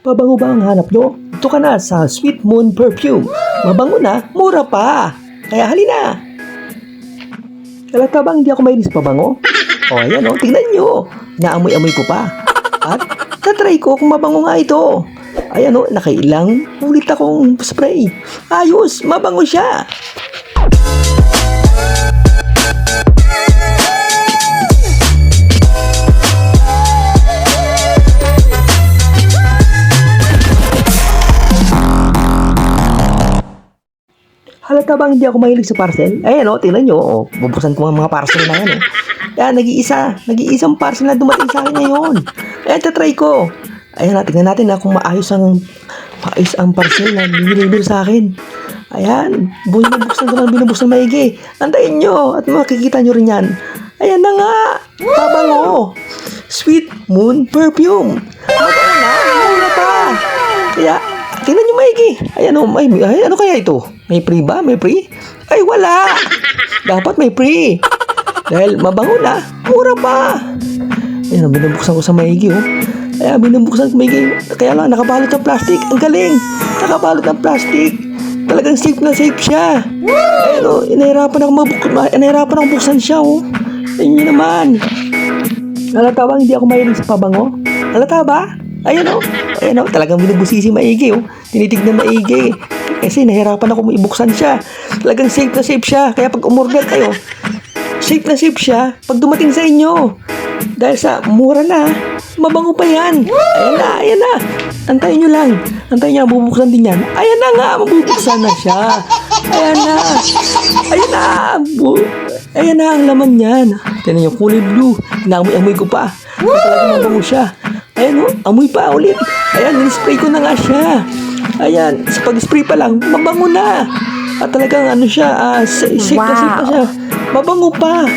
Pabango ba ang hanap nyo? Ito ka na sa Sweet Moon Perfume. Mabango na, mura pa. Kaya halina. Halata bang hindi ako mahilig sa pabango? O ayan o, tingnan nyo. Naamoy-amoy ko pa. At tatry ko kung mabango nga ito. Ayan o, nakailang ulit akong spray. Ayos, mabango siya. Halata bang hindi ako mahilig sa parcel? Ayan o, tingnan nyo. O, bubuksan ko ang mga parcel na yan. O. Yan, nag-iisa. Nag-iisang parcel na dumating sa akin ngayon. Ayan, tatry ko. Ayan na, tingnan natin na kung maayos ang maayos ang parcel na diniliver sa akin. Ayan, binubuksan ko lang binubuksan maigi. Antayin nyo at makikita nyo rin yan. Ayan na nga, pabango. Sweet Moon Perfume. Mabango maigi. Ayan o, may, ay, ano kaya ito? May free ba? May free? Ay, wala. Dapat may free. Dahil mabango na, mura pa. Ayan, binubuksan ko sa maigi, oh. Kaya binubuksan ko maigi. Kaya lang, nakabalot ng plastic. Ang galing. Nakabalot ng plastic. Talagang safe na safe siya. Ayan, oh. Inahirapan ako mabuk... Inahirapan ako buksan siya, oh. Ayun yun naman. Halata ba hindi ako mahilig sa pabango? Halata ba? Ayan o. Ayan o. Talagang binubusisi maigi o. Tinitignan maigi. Kasi nahirapan ako ibuksan siya. Talagang safe na safe siya. Kaya pag umorder kayo, safe na safe siya pag dumating sa inyo. Dahil sa mura na, mabango pa yan. Ayan na, ayan na. Antayin nyo lang. Antayin nyo, bubuksan din yan. Ayan na nga, mabubuksan na siya. Ayan na. Ayan na. Bu ayan na ang laman niyan. Tinan nyo, kulay blue. Naamoy-amoy ko pa. Talagang mabango siya. Ayan o, amoy pa ulit. Ayan, spray ko na nga siya. Ayan, sa pag-spray pa lang, mabango na. At talagang ano siya, ah, safe na safe na siya. Mabango pa.